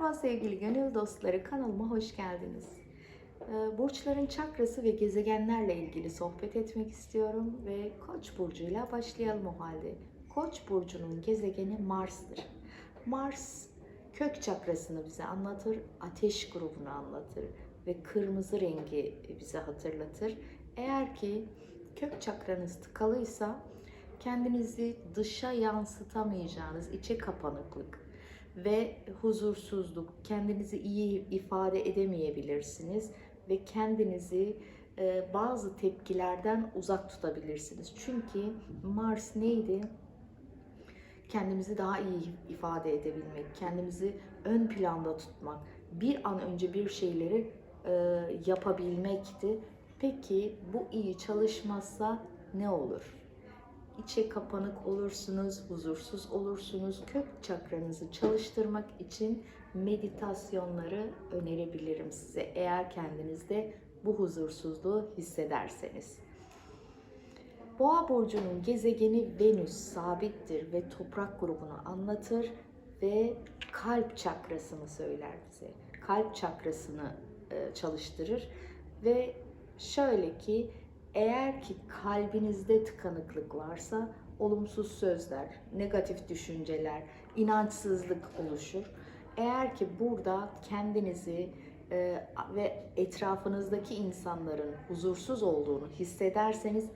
Merhaba sevgili gönül dostları kanalıma hoş geldiniz. Ee, Burçların çakrası ve gezegenlerle ilgili sohbet etmek istiyorum ve Koç burcuyla başlayalım o halde. Koç burcunun gezegeni Mars'tır. Mars kök çakrasını bize anlatır, ateş grubunu anlatır ve kırmızı rengi bize hatırlatır. Eğer ki kök çakranız tıkalıysa kendinizi dışa yansıtamayacağınız içe kapanıklık ve huzursuzluk, kendinizi iyi ifade edemeyebilirsiniz ve kendinizi e, bazı tepkilerden uzak tutabilirsiniz. Çünkü Mars neydi? Kendimizi daha iyi ifade edebilmek, kendimizi ön planda tutmak, bir an önce bir şeyleri e, yapabilmekti. Peki bu iyi çalışmazsa ne olur? İçe kapanık olursunuz, huzursuz olursunuz. Kök çakranızı çalıştırmak için meditasyonları önerebilirim size eğer kendinizde bu huzursuzluğu hissederseniz. Boğa burcunun gezegeni Venüs sabittir ve toprak grubunu anlatır ve kalp çakrasını söyler bize. Kalp çakrasını e, çalıştırır ve şöyle ki eğer ki kalbinizde tıkanıklık varsa olumsuz sözler, negatif düşünceler, inançsızlık oluşur. Eğer ki burada kendinizi e, ve etrafınızdaki insanların huzursuz olduğunu hissederseniz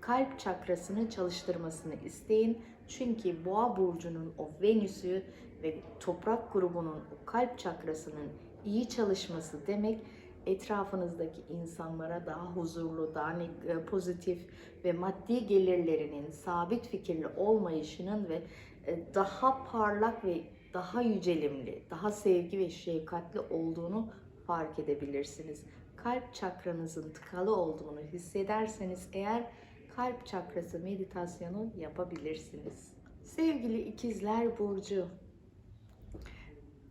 kalp çakrasını çalıştırmasını isteyin. Çünkü Boğa burcunun o Venüs'ü ve toprak grubunun o kalp çakrasının iyi çalışması demek etrafınızdaki insanlara daha huzurlu, daha e, pozitif ve maddi gelirlerinin sabit fikirli olmayışının ve e, daha parlak ve daha yücelimli, daha sevgi ve şefkatli olduğunu fark edebilirsiniz. Kalp çakranızın tıkalı olduğunu hissederseniz eğer kalp çakrası meditasyonu yapabilirsiniz. Sevgili ikizler burcu,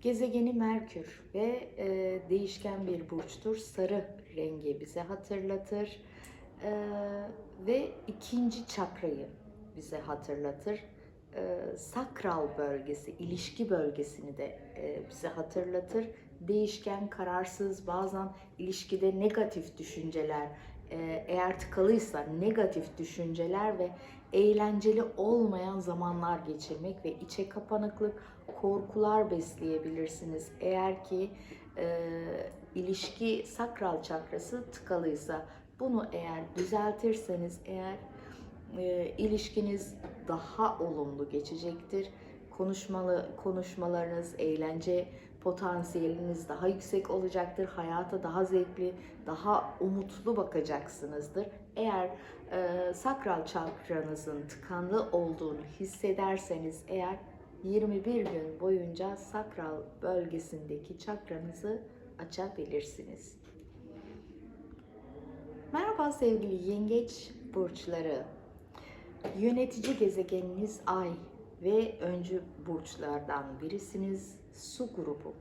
Gezegeni Merkür ve e, değişken bir burçtur. Sarı rengi bize hatırlatır e, ve ikinci çakrayı bize hatırlatır. E, sakral bölgesi, ilişki bölgesini de e, bize hatırlatır. Değişken, kararsız, bazen ilişkide negatif düşünceler, eğer tıkalıysa negatif düşünceler ve eğlenceli olmayan zamanlar geçirmek ve içe kapanıklık, korkular besleyebilirsiniz. Eğer ki e, ilişki sakral çakrası tıkalıysa bunu eğer düzeltirseniz eğer e, ilişkiniz daha olumlu geçecektir. Konuşmalı konuşmalarınız, eğlence potansiyeliniz daha yüksek olacaktır. Hayata daha zevkli, daha umutlu bakacaksınızdır. Eğer e, sakral çakranızın tıkanlı olduğunu hissederseniz eğer 21 gün boyunca sakral bölgesindeki çakranızı açabilirsiniz. Merhaba sevgili yengeç burçları. Yönetici gezegeniniz Ay ve öncü burçlardan birisiniz su grubu.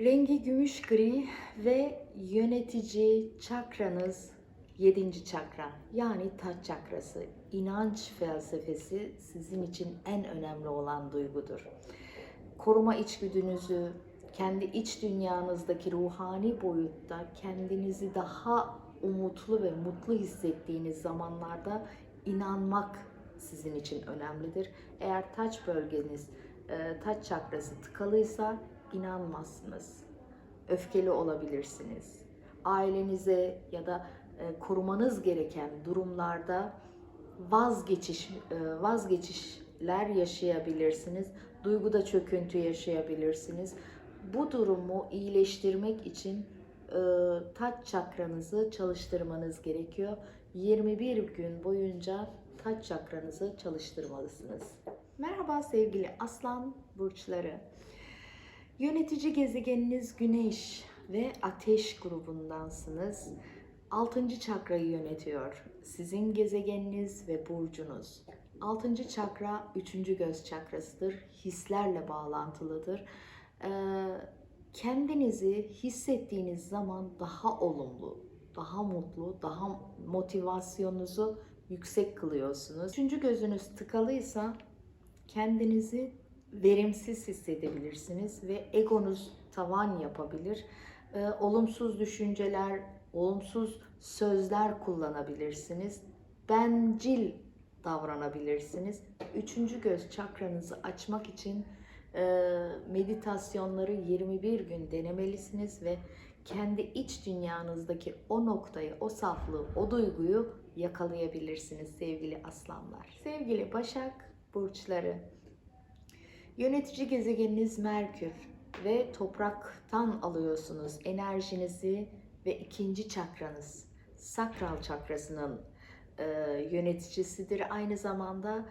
Rengi gümüş gri ve yönetici çakranız 7. çakra yani taç çakrası. İnanç felsefesi sizin için en önemli olan duygudur. Koruma içgüdünüzü, kendi iç dünyanızdaki ruhani boyutta kendinizi daha umutlu ve mutlu hissettiğiniz zamanlarda inanmak sizin için önemlidir. Eğer taç bölgeniz, e, taç çakrası tıkalıysa inanmazsınız. Öfkeli olabilirsiniz. Ailenize ya da e, korumanız gereken durumlarda vazgeçiş e, vazgeçişler yaşayabilirsiniz. Duyguda çöküntü yaşayabilirsiniz. Bu durumu iyileştirmek için e, taç çakranızı çalıştırmanız gerekiyor. 21 gün boyunca taç çakranızı çalıştırmalısınız. Merhaba sevgili aslan burçları. Yönetici gezegeniniz Güneş ve Ateş grubundansınız. Altıncı çakrayı yönetiyor. Sizin gezegeniniz ve burcunuz. Altıncı çakra üçüncü göz çakrasıdır. Hislerle bağlantılıdır. Ee, kendinizi hissettiğiniz zaman daha olumlu, daha mutlu, daha motivasyonunuzu yüksek kılıyorsunuz. Üçüncü gözünüz tıkalıysa kendinizi verimsiz hissedebilirsiniz ve egonuz tavan yapabilir. Ee, olumsuz düşünceler, olumsuz sözler kullanabilirsiniz. Bencil davranabilirsiniz. Üçüncü göz çakranızı açmak için e, meditasyonları 21 gün denemelisiniz ve kendi iç dünyanızdaki o noktayı, o saflığı, o duyguyu yakalayabilirsiniz sevgili aslanlar. Sevgili Başak burçları, yönetici gezegeniniz Merkür ve topraktan alıyorsunuz enerjinizi ve ikinci çakranız, sakral çakrasının e, yöneticisidir. Aynı zamanda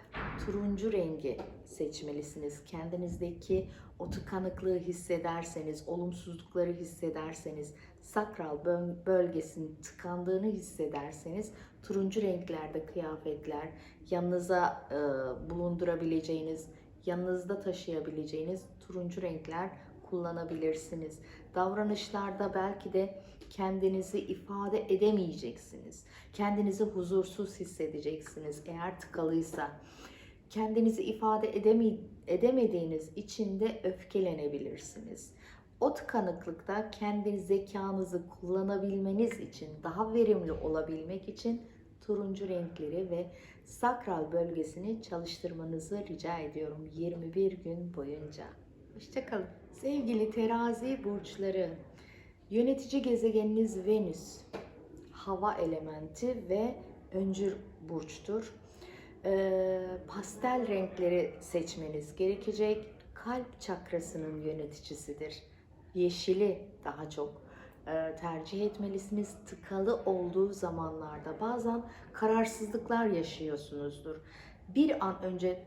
turuncu rengi seçmelisiniz. Kendinizdeki o tıkanıklığı hissederseniz, olumsuzlukları hissederseniz, sakral böl- bölgesinin tıkandığını hissederseniz turuncu renklerde kıyafetler, yanınıza e, bulundurabileceğiniz, yanınızda taşıyabileceğiniz turuncu renkler kullanabilirsiniz. Davranışlarda belki de kendinizi ifade edemeyeceksiniz. Kendinizi huzursuz hissedeceksiniz eğer tıkalıysa. Kendinizi ifade edeme, edemediğiniz için de öfkelenebilirsiniz. O tıkanıklıkta kendi zekanızı kullanabilmeniz için, daha verimli olabilmek için turuncu renkleri ve sakral bölgesini çalıştırmanızı rica ediyorum 21 gün boyunca. Hoşçakalın. Sevgili terazi burçları, yönetici gezegeniniz Venüs, hava elementi ve öncül burçtur. Ee, pastel renkleri seçmeniz gerekecek. Kalp çakrasının yöneticisidir. Yeşili daha çok e, tercih etmelisiniz. Tıkalı olduğu zamanlarda bazen kararsızlıklar yaşıyorsunuzdur. Bir an önce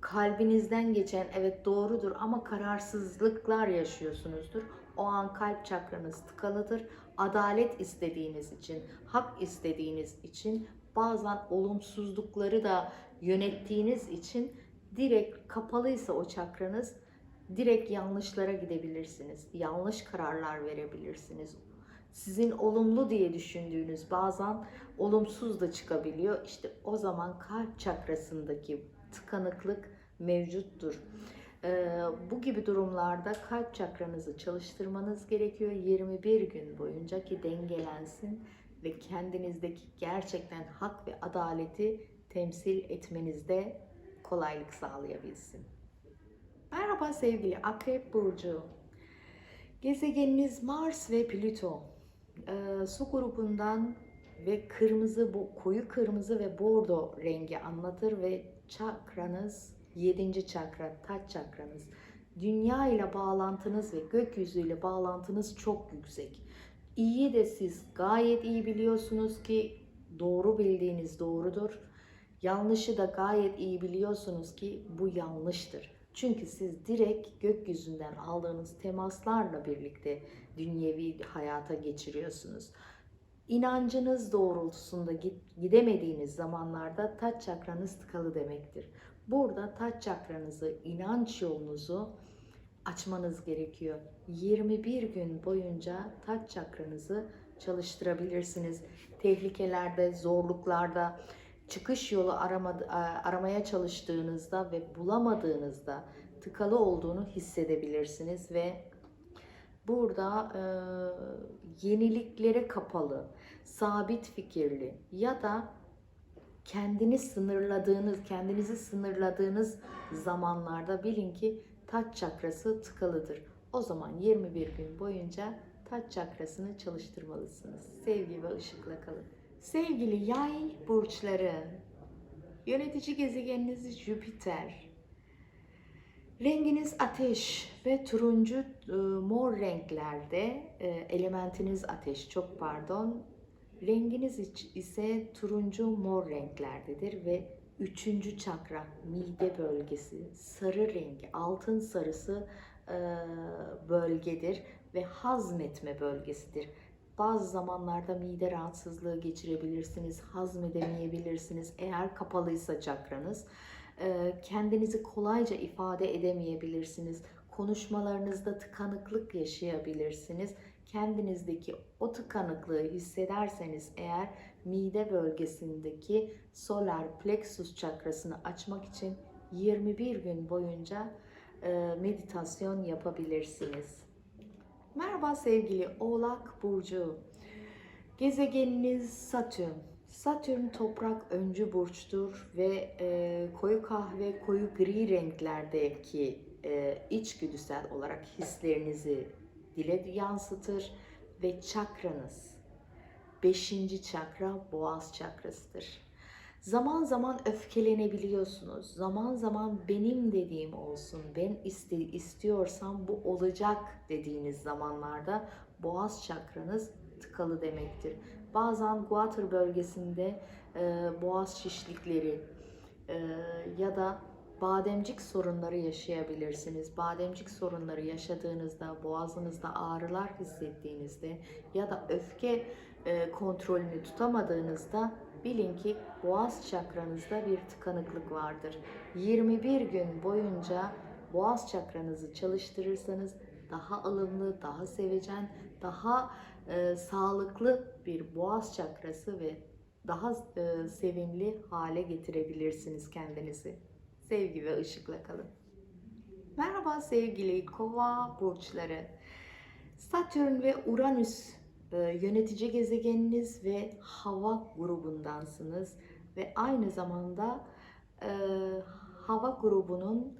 kalbinizden geçen evet doğrudur ama kararsızlıklar yaşıyorsunuzdur. O an kalp çakranız tıkalıdır. Adalet istediğiniz için, hak istediğiniz için bazen olumsuzlukları da yönettiğiniz için direkt kapalıysa o çakranız direkt yanlışlara gidebilirsiniz. Yanlış kararlar verebilirsiniz. Sizin olumlu diye düşündüğünüz bazen olumsuz da çıkabiliyor. İşte o zaman kalp çakrasındaki tıkanıklık mevcuttur. Ee, bu gibi durumlarda kalp çakranızı çalıştırmanız gerekiyor 21 gün boyunca ki dengelensin ve kendinizdeki gerçekten hak ve adaleti temsil etmenizde kolaylık sağlayabilsin. Merhaba sevgili Akrep Burcu. Gezegeniniz Mars ve Plüto. Ee, su grubundan ve kırmızı, bu koyu kırmızı ve bordo rengi anlatır ve çakranız 7. çakra, taç çakranız. Dünya ile bağlantınız ve gökyüzüyle bağlantınız çok yüksek. İyi de siz gayet iyi biliyorsunuz ki doğru bildiğiniz doğrudur. Yanlışı da gayet iyi biliyorsunuz ki bu yanlıştır. Çünkü siz direkt gökyüzünden aldığınız temaslarla birlikte dünyevi hayata geçiriyorsunuz. İnancınız doğrultusunda gidemediğiniz zamanlarda taç çakranız tıkalı demektir. Burada taç çakranızı, inanç yolunuzu açmanız gerekiyor. 21 gün boyunca taç çakranızı çalıştırabilirsiniz. Tehlikelerde, zorluklarda, çıkış yolu aramadı, aramaya çalıştığınızda ve bulamadığınızda tıkalı olduğunu hissedebilirsiniz ve burada e, yeniliklere kapalı, sabit fikirli ya da kendini sınırladığınız, kendinizi sınırladığınız zamanlarda bilin ki taç çakrası tıkalıdır. O zaman 21 gün boyunca taç çakrasını çalıştırmalısınız. Sevgi ve ışıkla kalın. Sevgili yay burçları, yönetici gezegeniniz Jüpiter. Renginiz ateş ve turuncu e, mor renklerde, e, elementiniz ateş çok pardon. Renginiz ise turuncu mor renklerdedir ve üçüncü çakra mide bölgesi sarı rengi altın sarısı e, bölgedir ve hazmetme bölgesidir. Bazı zamanlarda mide rahatsızlığı geçirebilirsiniz, hazmedemeyebilirsiniz eğer kapalıysa çakranız. E, kendinizi kolayca ifade edemeyebilirsiniz. Konuşmalarınızda tıkanıklık yaşayabilirsiniz. Kendinizdeki o tıkanıklığı hissederseniz eğer mide bölgesindeki solar plexus çakrasını açmak için 21 gün boyunca e, meditasyon yapabilirsiniz. Merhaba sevgili Oğlak Burcu. Gezegeniniz Satürn. Satürn toprak öncü burçtur ve e, koyu kahve, koyu gri renklerdeki e, içgüdüsel olarak hislerinizi dile yansıtır ve çakranız, beşinci çakra boğaz çakrasıdır. Zaman zaman öfkelenebiliyorsunuz. Zaman zaman benim dediğim olsun, ben iste, istiyorsam bu olacak dediğiniz zamanlarda boğaz çakranız tıkalı demektir. Bazen guatr bölgesinde e, boğaz şişlikleri e, ya da bademcik sorunları yaşayabilirsiniz. Bademcik sorunları yaşadığınızda, boğazınızda ağrılar hissettiğinizde ya da öfke e, kontrolünü tutamadığınızda bilin ki boğaz çakranızda bir tıkanıklık vardır. 21 gün boyunca boğaz çakranızı çalıştırırsanız daha alımlı, daha sevecen, daha e, sağlıklı bir boğaz çakrası ve daha e, sevimli hale getirebilirsiniz kendinizi. Sevgi ve ışıkla kalın. Merhaba sevgili kova burçları. Satürn ve Uranüs yönetici gezegeniniz ve hava grubundansınız ve aynı zamanda e, hava grubunun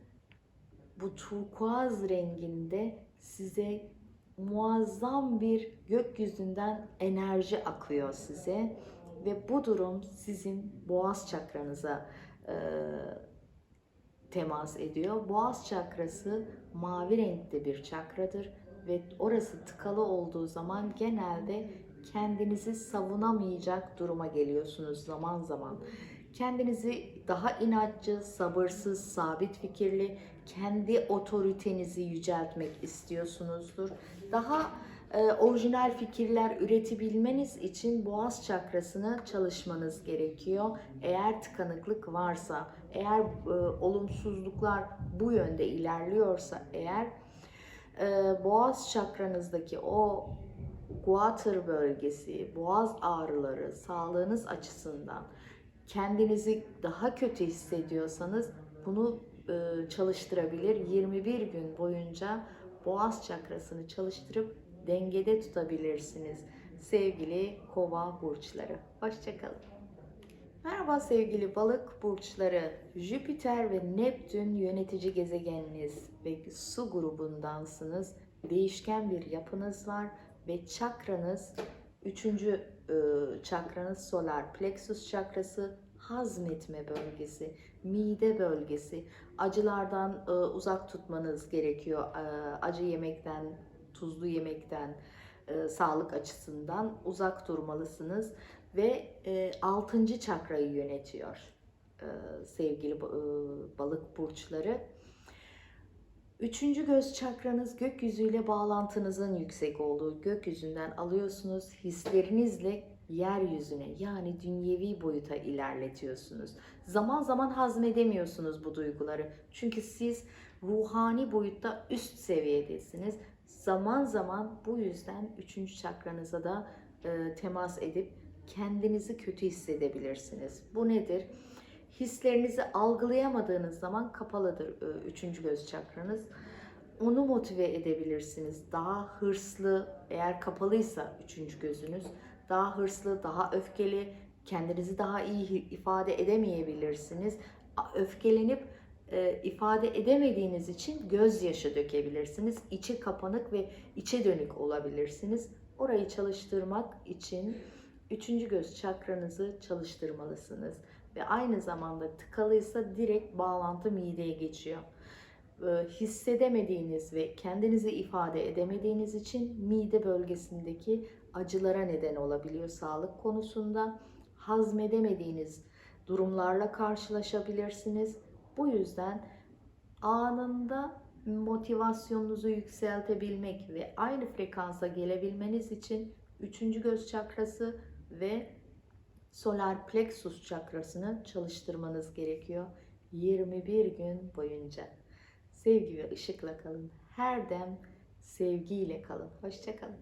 bu turkuaz renginde size muazzam bir gökyüzünden enerji akıyor size ve bu durum sizin boğaz çakranıza e, temas ediyor. Boğaz çakrası mavi renkte bir çakradır ve orası tıkalı olduğu zaman genelde kendinizi savunamayacak duruma geliyorsunuz zaman zaman. Kendinizi daha inatçı, sabırsız, sabit fikirli, kendi otoritenizi yüceltmek istiyorsunuzdur. Daha e, orijinal fikirler üretebilmeniz için boğaz çakrasını çalışmanız gerekiyor. Eğer tıkanıklık varsa, eğer e, olumsuzluklar bu yönde ilerliyorsa eğer e, boğaz çakranızdaki o guatr bölgesi, boğaz ağrıları sağlığınız açısından kendinizi daha kötü hissediyorsanız bunu e, çalıştırabilir. 21 gün boyunca boğaz çakrasını çalıştırıp dengede tutabilirsiniz. Sevgili kova burçları. Hoşçakalın. Merhaba sevgili balık burçları. Jüpiter ve Neptün yönetici gezegeniniz ve su grubundansınız. Değişken bir yapınız var ve çakranız, üçüncü e, çakranız solar plexus çakrası, hazmetme bölgesi, mide bölgesi. Acılardan e, uzak tutmanız gerekiyor. E, acı yemekten, tuzlu yemekten, sağlık açısından uzak durmalısınız ve e, 6. çakrayı yönetiyor e, sevgili e, balık burçları. Üçüncü göz çakranız gökyüzüyle bağlantınızın yüksek olduğu gökyüzünden alıyorsunuz hislerinizle yeryüzüne yani dünyevi boyuta ilerletiyorsunuz. Zaman zaman hazmedemiyorsunuz bu duyguları. Çünkü siz ruhani boyutta üst seviyedesiniz. Zaman zaman bu yüzden üçüncü çakranıza da e, temas edip kendinizi kötü hissedebilirsiniz. Bu nedir? Hislerinizi algılayamadığınız zaman kapalıdır e, üçüncü göz çakranız. Onu motive edebilirsiniz. Daha hırslı, eğer kapalıysa üçüncü gözünüz, daha hırslı, daha öfkeli, kendinizi daha iyi ifade edemeyebilirsiniz. Öfkelenip e, ifade edemediğiniz için gözyaşı dökebilirsiniz. İçi kapanık ve içe dönük olabilirsiniz. Orayı çalıştırmak için üçüncü göz çakranızı çalıştırmalısınız. Ve aynı zamanda tıkalıysa direkt bağlantı mideye geçiyor. E, hissedemediğiniz ve kendinizi ifade edemediğiniz için mide bölgesindeki acılara neden olabiliyor sağlık konusunda. Hazmedemediğiniz durumlarla karşılaşabilirsiniz. Bu yüzden anında motivasyonunuzu yükseltebilmek ve aynı frekansa gelebilmeniz için üçüncü göz çakrası ve solar plexus çakrasını çalıştırmanız gerekiyor 21 gün boyunca. Sevgi ve ışıkla kalın. Her dem sevgiyle kalın. Hoşçakalın.